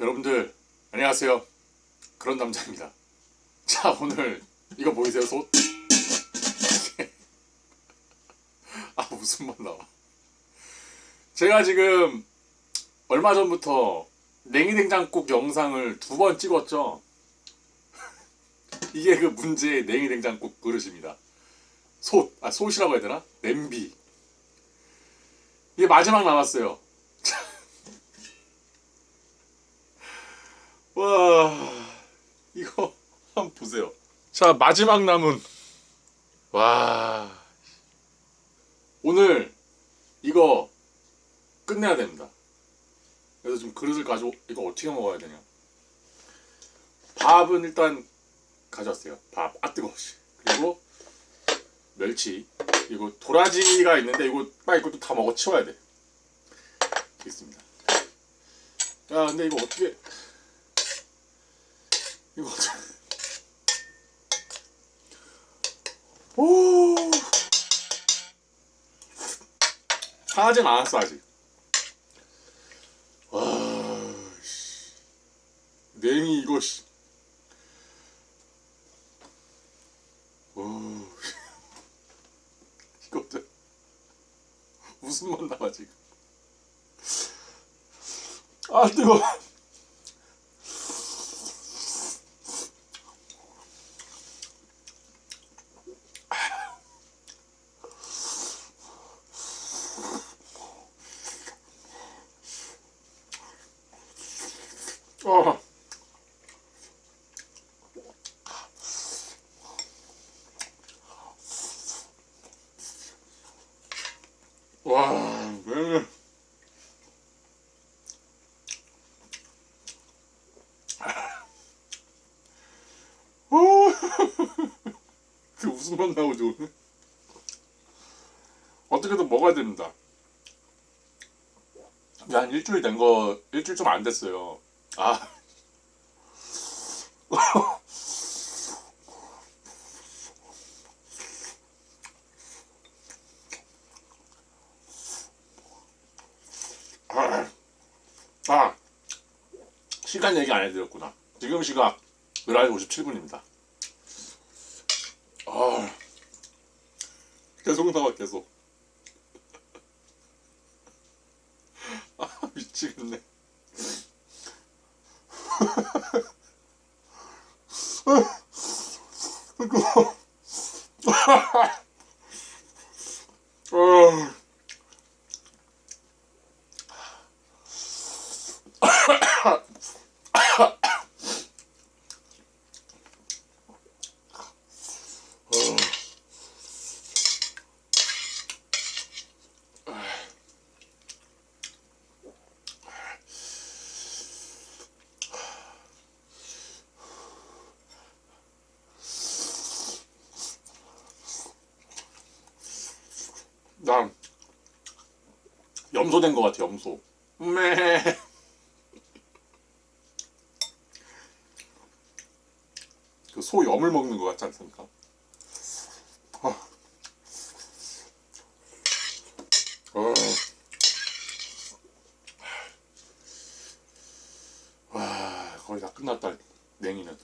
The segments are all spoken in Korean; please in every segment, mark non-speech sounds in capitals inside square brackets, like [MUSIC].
여러분들 안녕하세요. 그런 남자입니다. 자 오늘 이거 보이세요 솥? [LAUGHS] 아 무슨 맛 나와? 제가 지금 얼마 전부터 냉이된장국 영상을 두 번 찍었죠. [LAUGHS] 이게 그 문제의 냉이된장국 그릇입니다. 솥, 아 솥이라고 해야 되나? 냄비. 이게 마지막 남았어요. 와 이거 [LAUGHS] 한번 보세요. 자 마지막 남은 와 오늘 이거 끝내야 됩니다. 그래서 지금 그릇을 가지고 이거 어떻게 먹어야 되냐? 밥은 일단 가져왔어요. 밥, 아 뜨거. 씨. 그리고 멸치 그리고 도라지가 있는데 이거 빨리 이것도 다 먹어 치워야 돼. 있습니다. 야 근데 이거 어떻게 이거 오 상하진 않았어 아직. 와 씨. 냉이 이거 씨. 오 이거 어때? 무슨 맛 나와 지금? 아 뜨거. 어. 와, 네. 오, 그 나오지 오늘? 어떻게든 먹어야 됩니다. 한 일주일 된 거, 일주일 좀 안 됐어요. 아. 아, 아, 시간 얘기 안 해드렸구나. 지금 시각 11시 57분입니다. 아, 계속 나와, 계속. [LAUGHS] 아, 미치겠네. [LAUGHS] the glove. 난 염소 된 것 같아 염소. 매. 그 소 염을 먹는 것 같지 않습니까? 어. 어. 와 거의 다 끝났다 냉이는.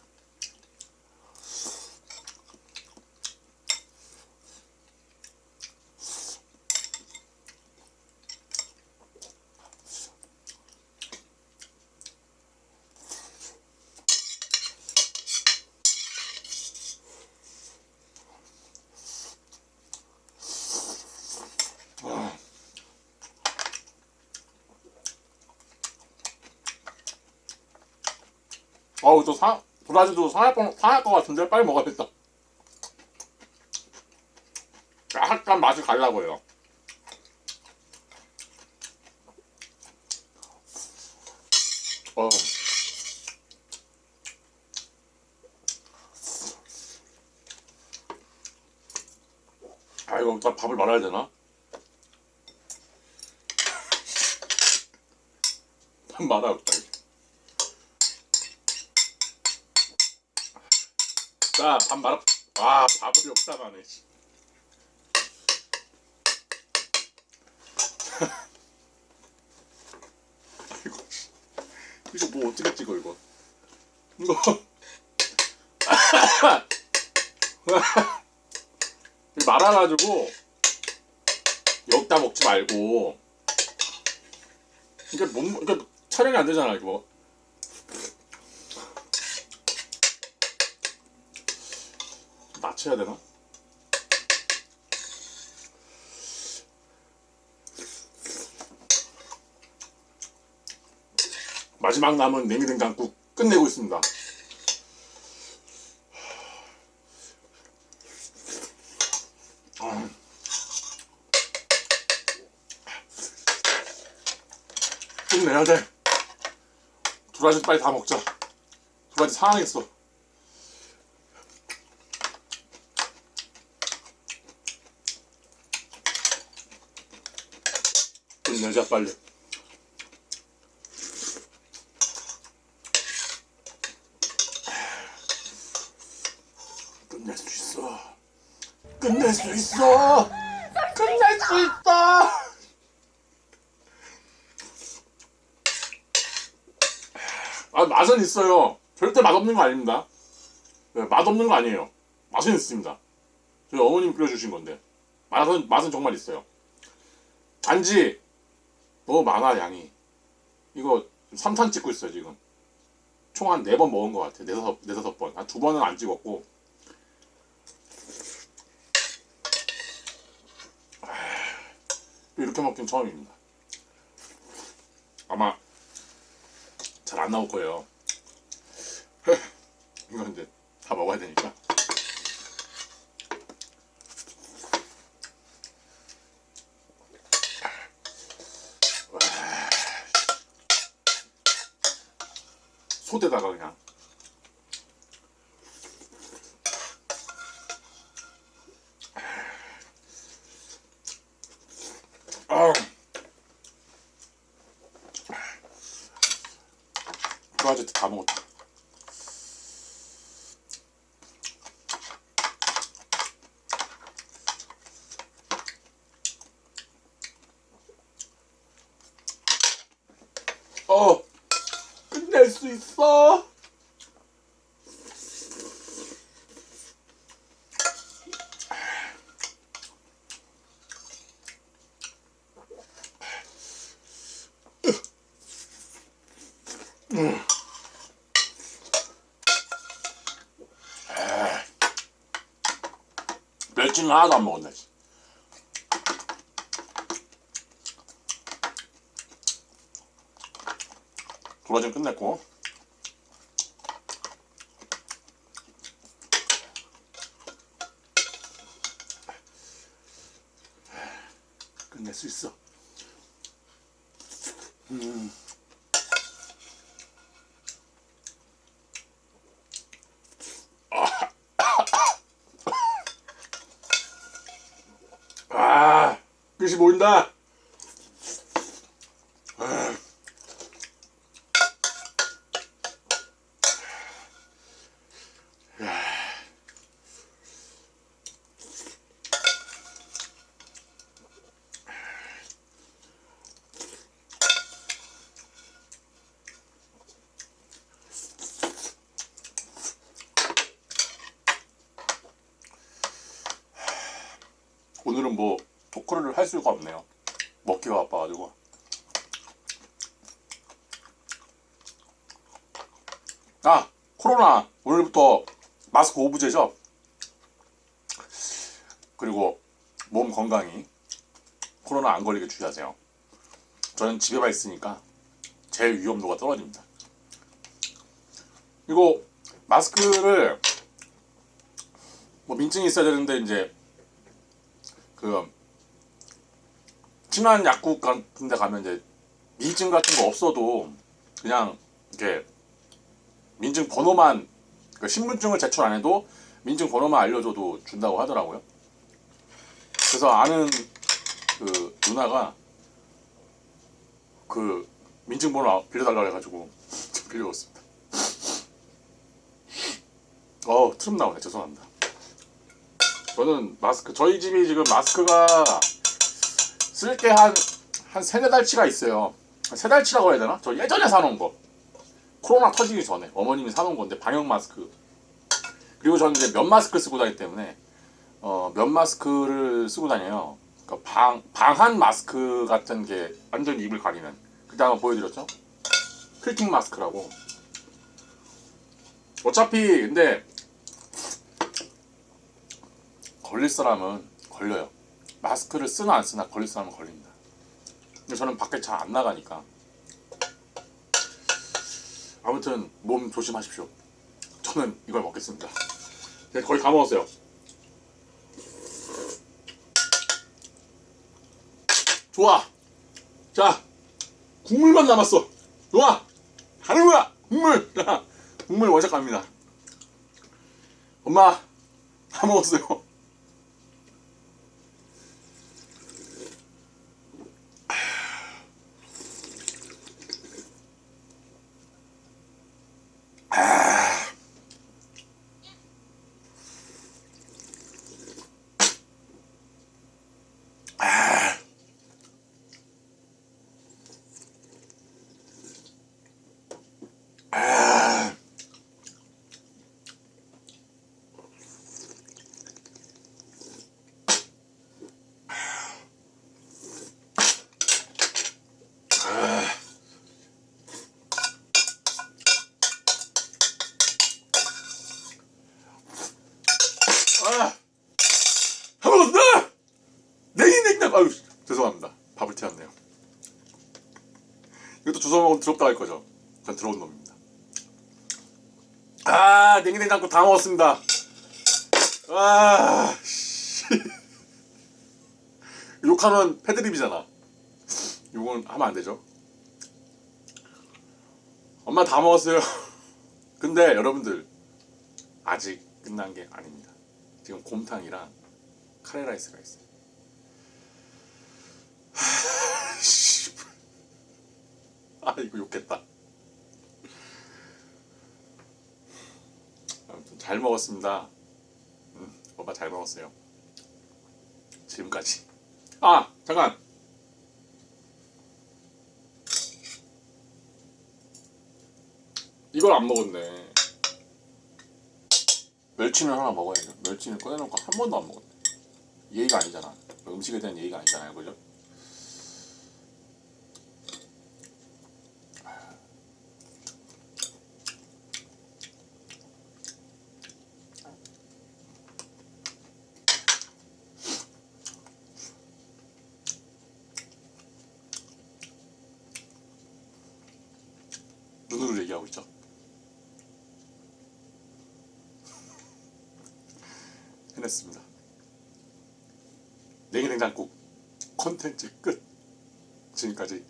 어우 또 사, 도라지도 상할 뻔 상할 것 같은데 빨리 먹어야겠다. 약간 맛을 갈라고요. 어. 아 이거 일단 밥을 말아야 되나? [LAUGHS] 밥 말아야겠 자, 밥 말아. 와, 밥을. 아이고. [LAUGHS] 씨. 이거 뭐 어떻게 찍어 이거 이거 [LAUGHS] 이거 말아가지고 여기다 먹지 말고 이게 몸 이게 촬영이 안 되잖아 이거 맞춰야 되나? 마지막 남은 냉이된장국 끝내고 있습니다. 아. 끝내야 돼. 두라지 빨리 다 먹자. 두라지 상하겠어. 끝내자 빨리. 끝낼 수 있어. 끝낼 수 있어. 끝낼 수 있다. 아 맛은 있어요. 절대 맛없는 거 아닙니다. 네, 맛없는 거 아니에요. 맛은 있습니다. 저희 어머님 끓여주신 건데 맛은 맛은 정말 있어요. 단지 너무 많아 양이. 이거 3탄 찍고 있어요 지금. 총 한 네 번 먹은 것 같아요. 네다섯 네다섯 번. 한두 번은 안 찍었고. 이렇게 먹긴 처음입니다. 아마 잘 안 나올 거예요. [LAUGHS] 이거 근데 다 먹어야 되니까. 소대다가 그냥. 아. 프라제트 다 먹었다. 어, 끝낼 수 있어. 멸치는 하나도 안 먹었네. 도라지 끝냈고. 끝낼 수 있어. 음. 아, 끝이 보인다. 뭐 토크를 할 수가 없네요. 먹기가 바빠가지고. 아 코로나 오늘부터 마스크 오브제죠. 그리고 몸 건강히 코로나 안 걸리게 주의하세요. 저는 집에만 있으니까 제일 위험도가 떨어집니다. 그리고 마스크를 뭐 민증이 있어야 되는데 이제 그 친한 약국 같은 데 가면 이제 민증 같은 거 없어도 그냥 이렇게 민증 번호만 그 신분증을 제출 안 해도 민증 번호만 알려줘도 준다고 하더라고요. 그래서 아는 그 누나가 그 민증 번호 빌려달라고 해가지고 [LAUGHS] 빌려줬습니다. 어 트름 나오네 죄송합니다. 저는 마스크 저희 집이 지금 마스크가 쓸 게 한 한 세네 달치가 있어요. 세 달치라고 해야 되나? 저 예전에 사놓은 거. 코로나 터지기 전에 어머님이 사놓은 건데 방역 마스크 그리고 저는 이제 면 마스크 쓰고 다니기 때문에 어, 면 마스크를 쓰고 다녀요. 그러니까 방 방한 마스크 같은 게 완전 입을 가리는 그때 한번 보여드렸죠? 필팅 마스크라고. 어차피 근데 걸릴 사람은 걸려요. 마스크를 쓰나 안 쓰나 걸릴 사람은 걸립니다. 근데 저는 밖에 잘 안 나가니까. 아무튼 몸 조심하십시오. 저는 이걸 먹겠습니다. 네, 거의 다 먹었어요. 좋아. 자, 국물만 남았어. 좋아. 가는 거야. 국물. 자, [LAUGHS] 국물 원샷 갑니다. 엄마, 다 먹었어요. 아, 다 먹었다. 냉이냉탕. 아유, 죄송합니다. 밥을 튀었네요. 이것도 주워 먹으면 더럽다 할 거죠. 전 들어온 놈입니다. 아, 냉이냉장고 다 먹었습니다. 아, 씨. 욕하면 패드립이잖아. 이건 하면 안 되죠. 엄마 다 먹었어요. [LAUGHS] 근데 여러분들 아직 끝난 게 아닙니다. 지금 곰탕이랑 카레라이스가 있어요. 하, 씨. 아 이거 욕했다. 아무튼 잘 먹었습니다. 음, 오빠 잘 먹었어요. 지금까지. 아 잠깐. 이걸 안 먹었네. 멸치는 하나 먹어야죠. 멸치는 꺼내놓고 한 번도 안 먹었네. 예의가 아니잖아. 음식에 대한 예의가 아니잖아요, 그죠? 눈으로 얘기하고 있죠. 해냈습니다. 냉이 냉장국 컨텐츠 끝. 지금까지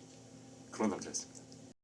그런 남자였습니다.